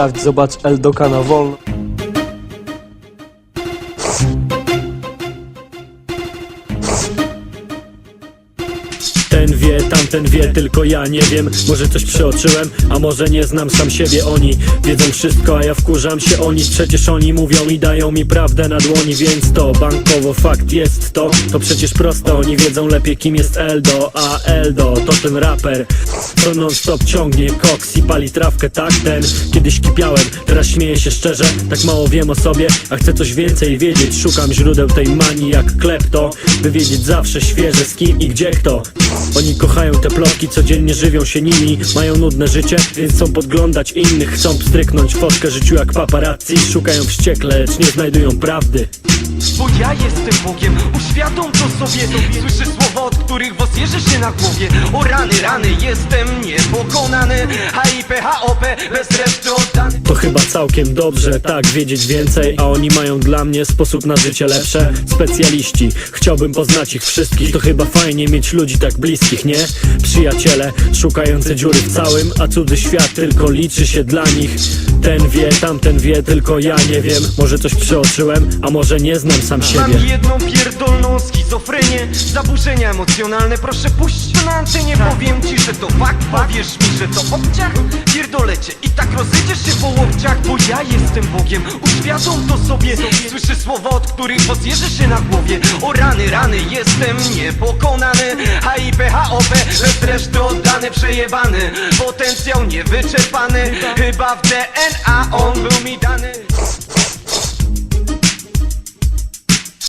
Sprawdź, zobacz Eldoka na wolno. Ten wie, tamten wie, tylko ja nie wiem. Może coś przeoczyłem, a może nie znam sam siebie. Oni wiedzą wszystko, a ja wkurzam się o Przecież oni mówią i dają mi prawdę na dłoni Więc to bankowo fakt jest to. To przecież proste, oni wiedzą lepiej kim jest Eldo A Eldo to ten raper. Co non stop ciągnie koks i pali trawkę Tak? Ten, kiedyś kipiałem, teraz śmieję się szczerze. Tak mało wiem o sobie, a chcę coś więcej wiedzieć. Szukam źródeł tej manii jak klepto. By wiedzieć zawsze świeże z kim i gdzie kto oni kochają te plotki, codziennie żywią się nimi Mają nudne życie, więc chcą podglądać innych Chcą pstryknąć fotkę życiu jak paparazzi Szukają wściekle, lecz nie znajdują prawdy Bo ja jestem Bogiem, uświadom to sobie. Słyszę słowa, od których włos jeży się na głowie. O rany, rany, jestem niepokonany. HIP, HOP, bez reszty oddany. To chyba całkiem dobrze, tak, wiedzieć więcej A oni mają dla mnie sposób na życie lepsze. Specjaliści, chciałbym poznać ich wszystkich. To chyba fajnie mieć ludzi tak bliskich, nie? Przyjaciele, szukający dziury w całym A cudzy świat tylko liczy się dla nich. Ten wie, tamten wie, tylko ja nie wiem. Może coś przeoczyłem, a może nie znam sam siebie. Mam jedną pierdolną schizofrenię Zaburzenia emocjonalne, proszę puść to na antenie Powiem ci, że to fakt, powiesz mi, że to obciach. Pierdolę cię i tak rozejdziesz się po łokciach Bo ja jestem Bogiem, uświadom to sobie. Słyszę słowa, od których jeży się na głowie. O rany, rany, jestem niepokonany. HIP, HOP, bez reszty oddany, przejebany. Potencjał niewyczerpany. Chyba w DNA on był mi dany